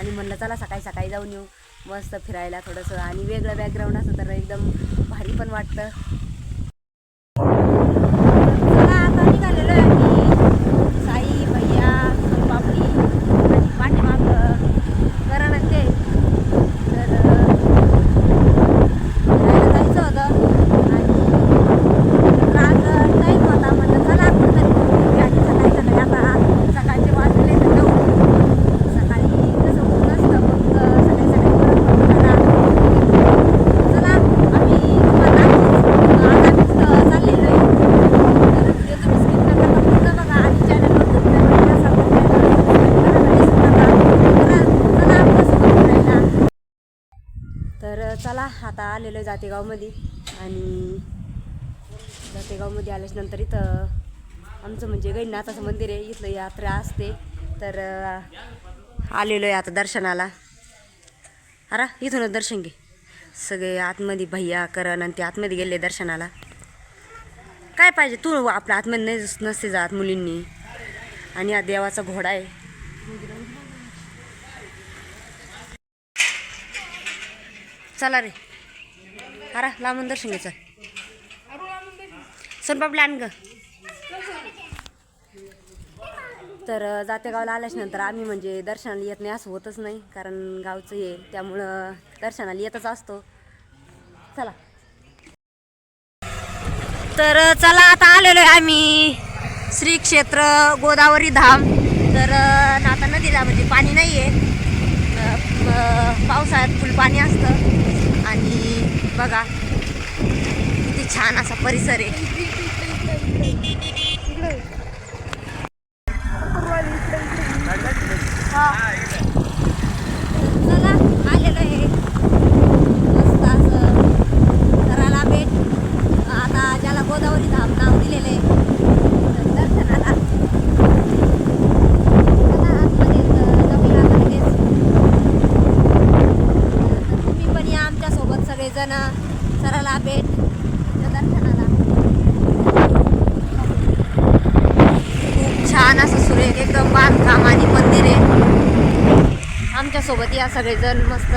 म्हणलं चला सकाळी सकाळी जाऊन येऊ. मस्त फिरायला थोडंसं. आणि वेगळं बॅकग्राऊंड असं तर एकदम भारी पण वाटतं चला आता निघालेलो आहे आम्ही साई भैया सोनपापडी आणि पाठीमाग करण आणि ते तर फिरायला जायचं होतं आणि आज टाईम होता म्हणलं चला कुठंतरी फिरूया. आणि सकाळी सकाळी आता सकाळचे वाजले तर नऊ सकाळी कसं ऊन नसतं मग सकाळी सकाळी परत म्हटलं चला आम्ही तुम्हाला दाखवूच. आज आम्ही कुठं चाललेलो आहे तर व्हिडिओ तुम्ही skip न करता पूर्ण बघा आणि चॅनलवर तुम्ही नवीन असाल तर channel subscribe करायला विसरू नका. चला चला आपल्यासोबत फिरायला तर चला आता आलेलो आहे जातेगावमध्ये. आणि जातेगावमध्ये आल्याच्यानंतर इथं आमचं म्हणजे गैनाथाचं मंदिर आहे. इथलं यात्रा असते. तर आलेलो आहे आता दर्शनाला. अरा इथूनच दर्शन घे. सगळे आतमध्ये भैया करण आणि ते आतमध्ये गेले दर्शनाला. काय पाहिजे? तू आपल्या आतमध्ये नाही नसते जात मुलींनी. आणि हा देवाचा घोडा आहे. चला रे. अरा लांबून दर्शन घ्यायचं बाबा आण ग. तर अ, जातेगावला आल्याच्यानंतर आम्ही म्हणजे दर्शनाला येत नाही असं होतच नाही कारण गावचं हे त्यामुळं दर्शनाला येतच असतो. चला. तर चला आता आलेलो आहे आम्ही श्री क्षेत्र गोदावरी धाम. तर आता नदीला म्हणजे पाणी नाही आहे पावसाळ्यात फुल पाणी असतं. बघा किती छान असा परिसर आहे चला आलेलो आहे मस्त असं करायला भेट आता ज्याला गोदावरी धाम नाव दिलेलं आहे तर दर्शनाला चला आतमध्ये जाऊया आता लगेच. तर तुम्ही पण या आमच्यासोबत सगळेजण सराला भेट त्या दर्शनाला खूप छान एकदम बांधकाम आणि मंदिर आहे. आमच्यासोबत या सगळेजण मस्त.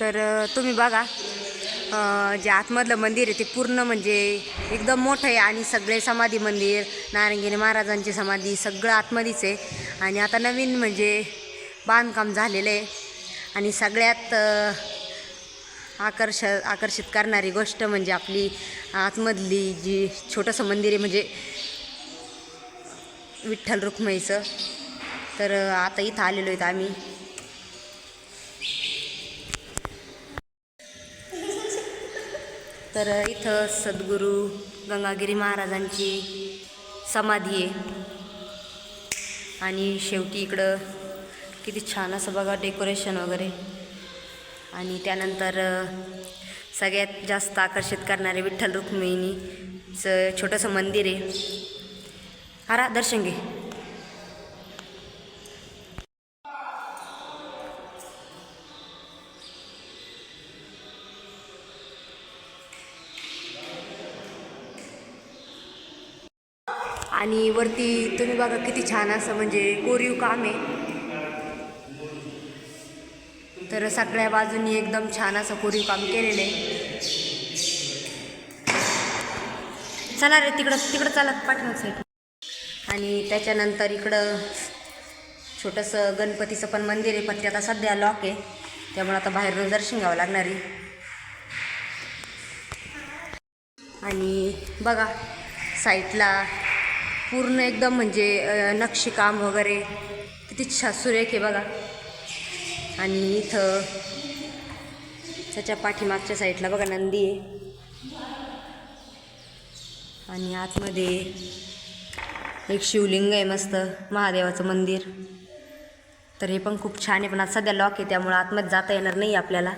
तर तुम्ही बघा जे आतमधलं मंदिर आहे ते पूर्ण म्हणजे एकदम मोठं आहे आणि सगळे समाधी मंदिर नारंगिणी महाराजांची समाधी सगळं आतमध्येच आहे. आणि आता नवीन म्हणजे बांधकाम झालेलं आहे. आणि सगळ्यात आकर्ष आकर्षित करणारी गोष्ट म्हणजे आपली आतमधली जी छोटंसं मंदिर आहे म्हणजे विठ्ठल रुक्माईचं तर आता इथं आलेलो आहेत आम्ही. तर इथं सद्गुरू गंगागिरी महाराजांची समाधी आहे. आणि शेवटी इकडं किती छान असं बघा डेकोरेशन वगैरे. आणि त्यानंतर सगळ्यात जास्त आकर्षित करणारे विठ्ठल रुक्मिणीचं छोटंसं मंदिर आहे. हरा दर्शन घे. आणि वरती तुम्ही बघा किती छान असं म्हणजे कोरीव काम आहे. तर सगळ्या बाजूनी एकदम छान असं कोरीव काम केलेलं आहे. चला रे तिकडं तिकडं चालत पाठवत साईड आणि त्याच्यानंतर इकडं छोटंसं गणपतीचं पण मंदिर आहे पण ते आता सध्या लॉक आहे. त्यामुळे आता बाहेरून दर्शन घ्यावं लागणार आहे. आणि बघा साईडला पूर्ण एकदम म्हणजे नक्षीकाम वगैरे किती छा सुरेख आहे बघा. आणि इथं त्याच्या पाठीमागच्या साईडला बघा नंदी आहे. आणि आतमध्ये एक शिवलिंग आहे मस्त महादेवाचं मंदिर. तर हे पण खूप छान आहे पण आज सध्या लॉक आहे त्यामुळं आतमध्ये जाता येणार नाही आपल्याला.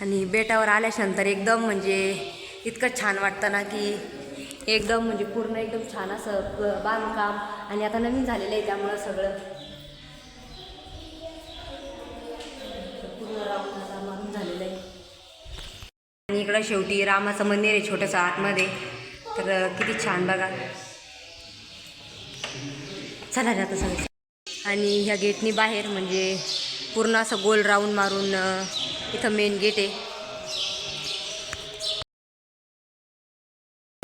आणि बेटावर आल्याच्यानंतर एकदम म्हणजे इतकं छान वाटतं ना की एकदम म्हणजे पूर्ण एकदम छान असं बांधकाम आणि आता नवीन झालेलं आहे त्यामुळं सगळं. पूर्ण राऊंड मारून झालेलं आहे. आणि इकडं शेवटी रामाचं मंदिर आहे छोटंसं आतमध्ये. तर किती छान बघा. चला जातं सगळं. आणि ह्या गेटनी बाहेर म्हणजे पूर्ण असं गोल राऊंड मारून इथं मेन गेट आहे.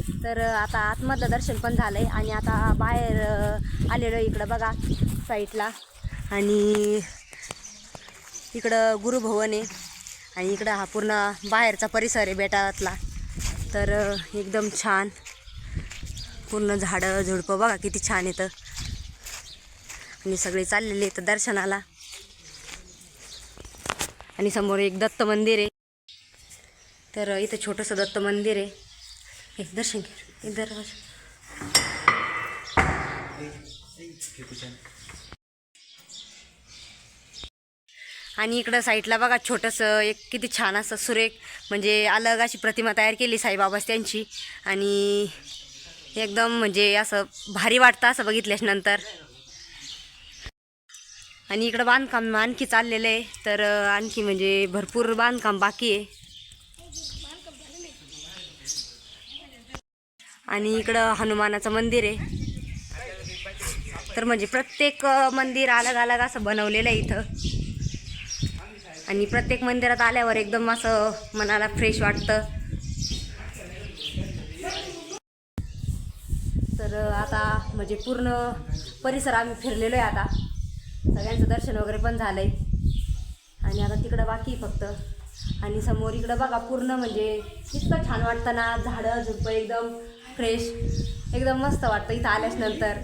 तर आता आतमधलं दर्शन पण झालं आहे आणि आता बाहेर आलेलं इकडं बघा साईडला. आणि इकडं गुरुभवन आहे आणि इकडं हा पूर्ण बाहेरचा परिसर आहे बेटातला. तर एकदम छान. पूर्ण झाडं झुडपं बघा किती छान येतं आणि सगळे चाललेले आहेत दर्शनाला. आणि समोर एक दत्त मंदिर आहे. तर इथं छोटंसं दत्त मंदिर आहे. एक दर्शन घे एक आणि इकडं साईडला बघा छोटंसं एक किती छान असं सुरेख म्हणजे अलग अशी प्रतिमा तयार केली साईबाबाच त्यांची. आणि एकदम म्हणजे असं भारी वाटतं असं बघितल्याच्या नंतर. आणि इकडं बांधकाम आणखी चाललेलं आहे. तर आणखी म्हणजे भरपूर बांधकाम बाकी आहे. आणि इकडं हनुमानाचं मंदिर आहे. तर म्हणजे प्रत्येक मंदिर अलग अलग असं बनवलेलं आहे इथं. आणि प्रत्येक मंदिरात आल्यावर एकदम असं मनाला फ्रेश वाटतं. तर आता म्हणजे पूर्ण परिसर आम्ही फिरलेलो आहे आता. सगळ्यांचं दर्शन वगैरे पण झालं आहे आणि आता तिकडं बाकी फक्त. आणि समोर इकडं बघा पूर्ण म्हणजे इतकं छान वाटतं ना. झाडं झुडपं एकदम फ्रेश एकदम मस्त वाटतं इथं आल्याच नंतर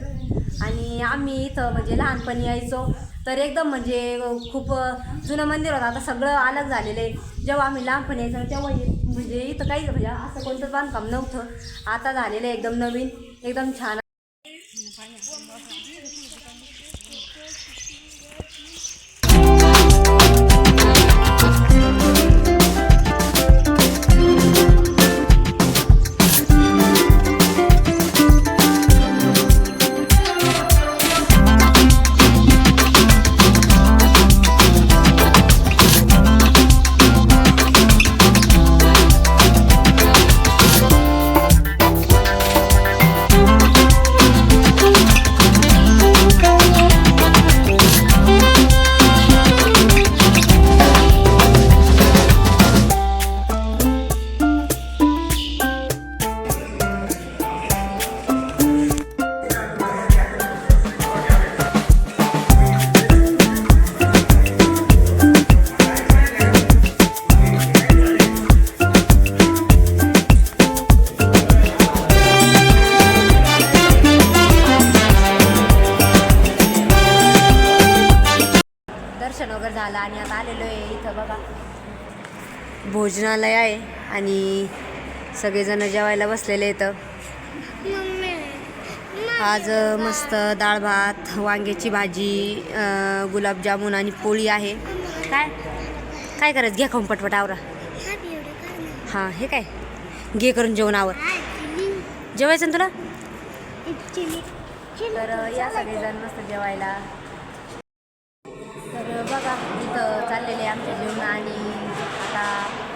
आणि आम्ही इथं म्हणजे लहानपणी यायचो तर एकदम म्हणजे खूप जुनं मंदिर होतं. आता सगळं अलग झालेलं आहे. जेव्हा आम्ही लहानपणी यायचो तेव्हा म्हणजे इथं काहीच म्हणजे असं कोणतं बांधकाम नव्हतं. आता झालेलं आहे एकदम नवीन एकदम छान दर्शन वगैरे झालं आणि आता आलेलो आहे इथं बघा. भोजनालय आहे आणि सगळेजण जेवायला बसलेले इथं आज मस्त डाळ भात वांग्याची भाजी गुलाबजामुन आणि पोळी आहे. काय? काय करायचं? घ्या खाऊन पटपट आवरा. हां हे काय? घे करून जेवण आवर जेवायचं ना तुला? तर या सगळेजण मस्त जेवायला. बघा इथं चाललेले आमच्या जेवण आणि आता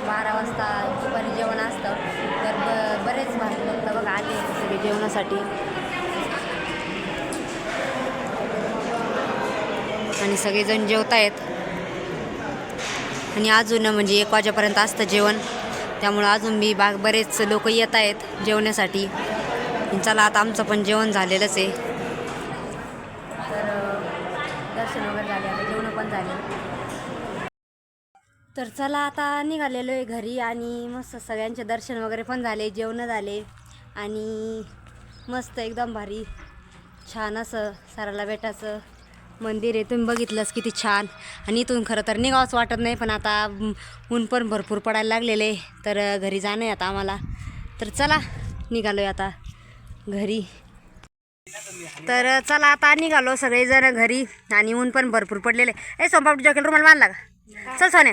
बारा वाजता दुपारी जेवण असतं. तर ब बरेच भाग बघा आले सगळे जेवणासाठी. आणि सगळेजण जेवत आहेत आणि अजून म्हणजे एक वाजेपर्यंत असतं जेवण. त्यामुळं अजून बी बाग बरेच लोक येत आहेत जेवण्यासाठी चला आता आमचं पण जेवण झालेलंच आहे. दर्शन वगैरे झाले पण झाले. तर चला आता निघालेलो आहे घरी आणि मस्त सगळ्यांचे दर्शन वगैरे पण झाले जेवणं झाले आणि मस्त एकदम भारी छान असं सराला बेटाचं मंदिर आहे. तुम्ही बघितलंच किती छान. आणि इथून खरं तर निघावंच वाटत नाही पण आता ऊन पण भरपूर पडायला लागलेले तर घरी जाणं आहे आता आम्हाला. तर चला निघालो आहे आता घरी. तर चला आता निघालो सगळेजण घरी आणि ऊन पण भरपूर पडलेले ए सोमपापडी जॉकेल रुमाल मानला का? चल सोन्या.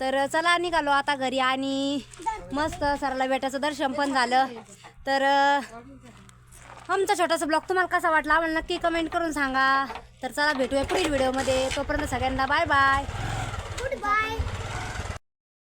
तर चला निघालो आता घरी आणि मस्त सरला बेटाचं दर्शन पण झालं. तर आमचा छोटासा ब्लॉग तुम्हाला कसा वाटला आम्हाला नक्की कमेंट करून सांगा. तर चला भेटूया पुढील व्हिडिओमध्ये तोपर्यंत सगळ्यांना बाय बाय बाय